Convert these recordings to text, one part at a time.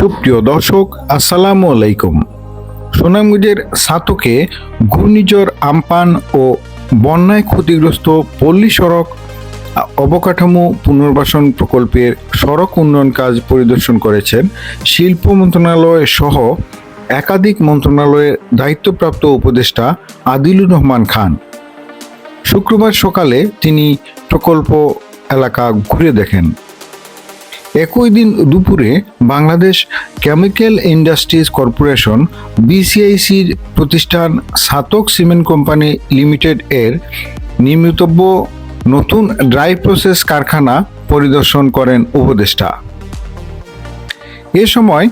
সুপ্রিয় দর্শক, আসসালামু আলাইকুম। সুনামগঞ্জের সাতকে ঘূর্ণিঝড়, আমপান ও বন্যায় ক্ষতিগ্রস্ত পল্লী সড়ক অবকাঠামো পুনর্বাসন প্রকল্পের সড়ক উন্নয়ন কাজ পরিদর্শন করেছেন শিল্প মন্ত্রণালয় সহ একাধিক মন্ত্রণালয়ের দায়িত্বপ্রাপ্ত উপদেষ্টা আদিলুর রহমান খান। শুক্রবার সকালে তিনি প্রকল্প এলাকা ঘুরে দেখেন। একই দিন দুপুরে বাংলাদেশ কেমিক্যাল ইন্ডাস্ট্রিজ কর্পোরেশন, বিসিআইসির প্রতিষ্ঠান সাতক সিমেন্ট কোম্পানি লিমিটেড এর নির্মিতব্য নতুন ড্রাই প্রসেস কারখানা পরিদর্শন করেন উপদেষ্টা। এ সময়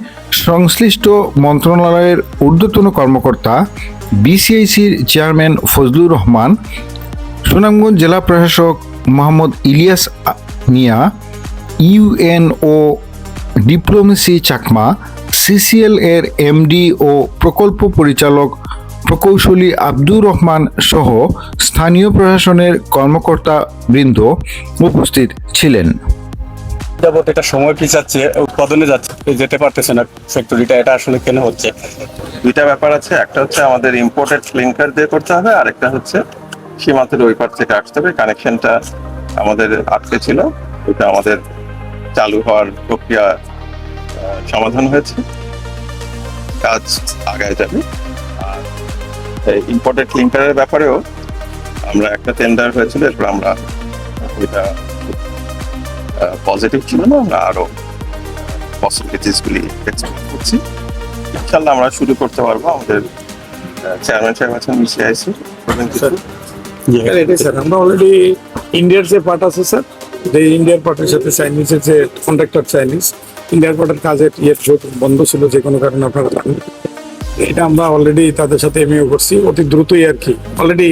সংশ্লিষ্ট মন্ত্রণালয়ের ঊর্ধ্বতন কর্মকর্তা, বিসিআইসির চেয়ারম্যান ফজলুর রহমান, সুনামগঞ্জ জেলা প্রশাসক Mohammad Ilias Mia UNO Diplomacy Chakma CCL এর এমডি ও প্রকল্প পরিচালক প্রকৌশলী আব্দুর রহমান সহ স্থানীয় প্রশাসনের কর্মকর্তা বৃন্দ উপস্থিত ছিলেন। যাবত এটা সময় পিছাচ্ছে উৎপাদনে যাচ্ছে যেতে পারতেছে না ফ্যাক্টরিটা এটা আসলে কেন হচ্ছে? দুইটা ব্যাপার আছে একটা হচ্ছে আমাদের ইম্পোর্টেড ক্লিংকার দিয়ে করতে হবে আর একটা হচ্ছে সীমান্তের ওই পার থেকে আসতে হবে কানেকশনটা আমাদের আটকে ছিল ওটা আমাদের চালু হওয়ার প্রক্রিয়া সমাধান হয়েছে। কাজ আগায় যাবে। আর ইম্পোর্টেড ক্লিংকারের ব্যাপারেও আমরা একটা টেন্ডার হয়েছিল এরপর আমরা ওইটা পজিটিভ ছিল না আমরা আরও পসিবিলিটিস গুলি এক্সপ্লোর করছি। ইনশাল্লাহ আমরা শুরু করতে পারব। আমাদের চেয়ারম্যান সাহেব আছেন এটাই স্যার। আমরা অলরেডি ইন্ডিয়ার যে পার্ট আছে স্যার যে ইন্ডিয়ার পার্টের সাথে চাইনিজের যে কন্ট্রাক্টর চাইনিজ ইন্ডিয়ার পার্টের কাজের ইয়ের যেহেতু বন্ধ ছিল যে কোনো কারণে আপনারা জানেন। এটা আমরা অলরেডি তাদের সাথে এমইও করছি অতি দ্রুতই আর কি। অলরেডি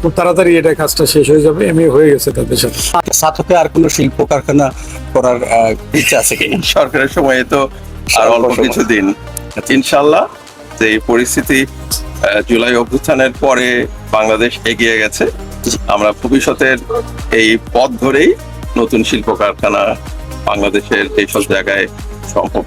খুব তাড়াতাড়ি এটা কাজটা শেষ হয়ে যাবে এমইও হয়ে গেছে তাদের সাথে। সাথে আর কোনো শিল্প কারখানা করার ইচ্ছা আছে কি? সরকারের সময়ে তো আর অল্প কিছু দিন। ইনশাল্লাহ যে এই পরিস্থিতি আহ, জুলাই অভ্যুত্থানের পরে বাংলাদেশ এগিয়ে গেছে। আমরা ভবিষ্যতের এই পথ ধরেই নতুন শিল্প কারখানা বাংলাদেশের এইসব জায়গায় সম্ভব।